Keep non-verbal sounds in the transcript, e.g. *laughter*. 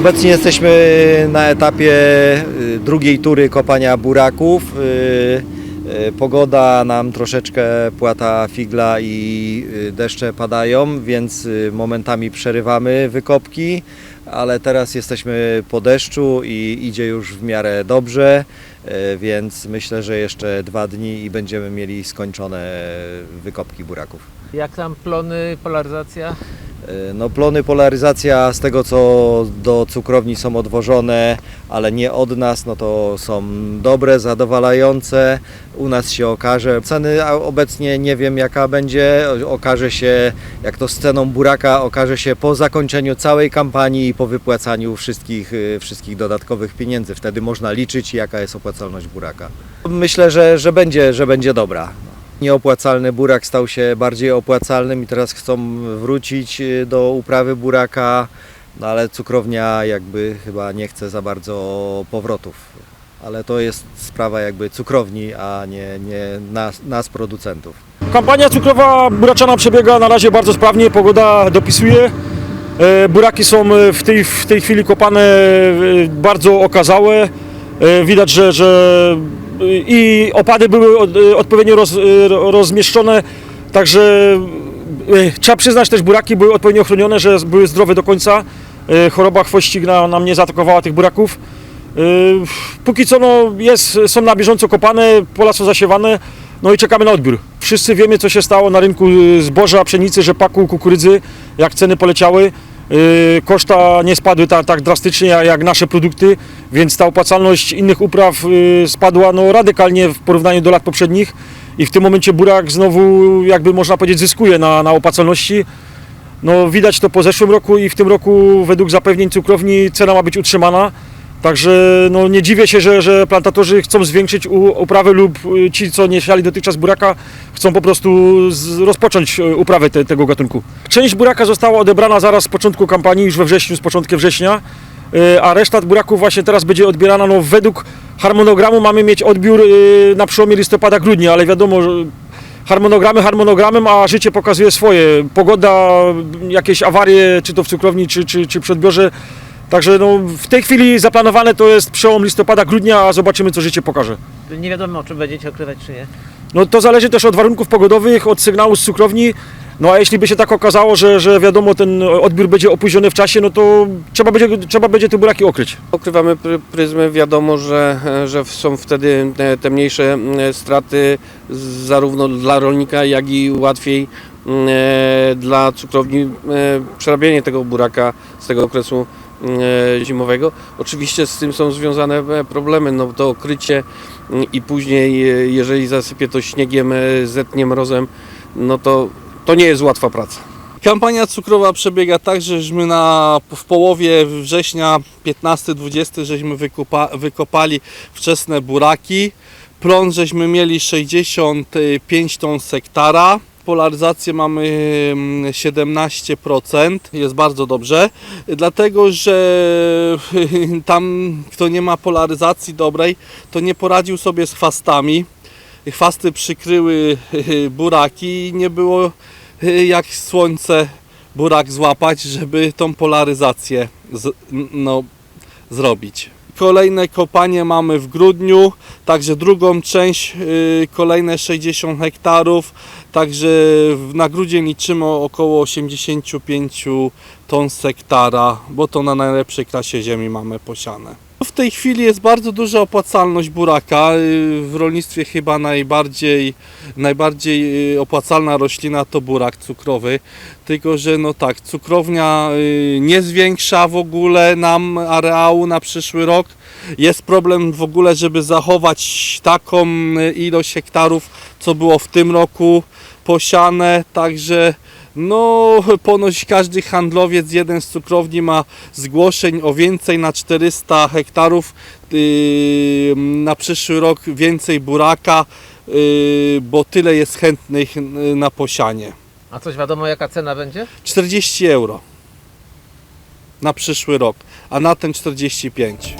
Obecnie jesteśmy na etapie y, drugiej tury kopania buraków. Y, y, Pogoda nam troszeczkę płata figla i deszcze padają, więc momentami przerywamy wykopki, ale teraz jesteśmy po deszczu i idzie już w miarę dobrze, więc myślę, że jeszcze dwa dni i będziemy mieli skończone wykopki buraków. Jak tam plony, polaryzacja? E, No plony, polaryzacja z tego co do cukrowni są odwożone, ale nie od nas, no to są dobre, zadowalające. U nas się okaże. Ceny obecnie nie wiem jaka będzie. Okaże się, jak to z ceną buraka, okaże się po zakończeniu całej kampanii i po wypłacaniu wszystkich, y, wszystkich dodatkowych pieniędzy. Wtedy można liczyć jaka jest opłacalność buraka. Myślę, że, że, będzie, że będzie dobra. Nieopłacalny burak stał się bardziej opłacalnym i teraz chcą wrócić y, do uprawy buraka, no ale cukrownia jakby chyba nie chce za bardzo powrotów. Ale to jest sprawa jakby cukrowni, a nie, nie nas, nas producentów. Kampania cukrowa buraczana przebiega na razie bardzo sprawnie, pogoda dopisuje. E, Buraki są e, w tej, w tej chwili kopane e, bardzo okazałe. Widać, że, że i opady były e, odpowiednio roz, e, rozmieszczone, także e, trzeba przyznać też buraki były odpowiednio chronione, że były zdrowe do końca. Choroba chwościgna nam nie zaatakowała tych buraków. Póki co no, jest, są na bieżąco kopane, pola są zasiewane, no i czekamy na odbiór. Wszyscy wiemy, co się stało na rynku y, zboża, pszenicy, rzepaku, kukurydzy, jak ceny poleciały. Y, Koszta nie spadły tak, tak drastycznie jak nasze produkty, więc ta opłacalność innych upraw y, spadła no, radykalnie w porównaniu do lat poprzednich i w tym momencie burak znowu, jakby można powiedzieć, zyskuje na, na opłacalności. No, widać to po zeszłym roku i w tym roku według zapewnień cukrowni cena ma być utrzymana. Także no, nie dziwię się, że, że plantatorzy chcą zwiększyć uprawę lub y, ci, co nie siali dotychczas buraka, chcą po prostu z, rozpocząć y, uprawę te, tego gatunku. Część buraka została odebrana zaraz z początku kampanii, już we wrześniu, z początkiem września, a reszta buraków właśnie teraz będzie odbierana. No, według harmonogramu mamy mieć odbiór y, na przełomie listopada-grudnia, ale wiadomo, że harmonogramy harmonogramem, a życie pokazuje swoje. Pogoda, jakieś awarie, czy to w cukrowni, czy, czy, czy przy odbiorze. Także no, w tej chwili zaplanowane to jest przełom listopada, grudnia, a zobaczymy co życie pokaże. Nie wiadomo, czy będziecie okrywać, czy nie. No to zależy też od warunków pogodowych, od sygnału z cukrowni. No a jeśli by się tak okazało, że, że wiadomo ten odbiór będzie opóźniony w czasie, no to trzeba będzie, trzeba będzie te buraki okryć. Okrywamy pry- pryzmy, wiadomo, że, że są wtedy e, te mniejsze straty zarówno dla rolnika, jak i łatwiej e, dla cukrowni e, przerabianie tego buraka z tego okresu zimowego. Oczywiście z tym są związane problemy, no to okrycie i później jeżeli zasypie to śniegiem, zetnie mrozem, no to, to nie jest łatwa praca. Kampania cukrowa przebiega tak, żeśmy na, w połowie września 15-20 żeśmy wykopa, wykopali wczesne buraki. Plon żeśmy mieli 65 ton z hektara. Polaryzację mamy mm, 17%, jest bardzo dobrze, dlatego że *laughs* tam kto nie ma polaryzacji dobrej, to nie poradził sobie z chwastami. Chwasty przykryły *laughs* buraki i nie było jak słońce burak złapać, żeby tą polaryzację z, no, zrobić. Kolejne kopanie mamy w grudniu, także drugą część, y, kolejne 60 hektarów, także na grudzień liczymy około 85 ton z hektara, bo to na najlepszej klasie ziemi mamy posiane. W tej chwili jest bardzo duża opłacalność buraka. W rolnictwie chyba najbardziej, najbardziej y, opłacalna roślina to burak cukrowy. Tylko, że no tak, cukrownia y, nie zwiększa w ogóle nam areału na przyszły rok. Jest problem w ogóle, żeby zachować taką y, ilość hektarów, co było w tym roku posiane. Także no, ponoć każdy handlowiec, jeden z cukrowni ma zgłoszeń o więcej na 400 hektarów yy, na przyszły rok więcej buraka, yy, bo tyle jest chętnych na posianie. A coś wiadomo, jaka cena będzie? 40 euro na przyszły rok, a na ten 45.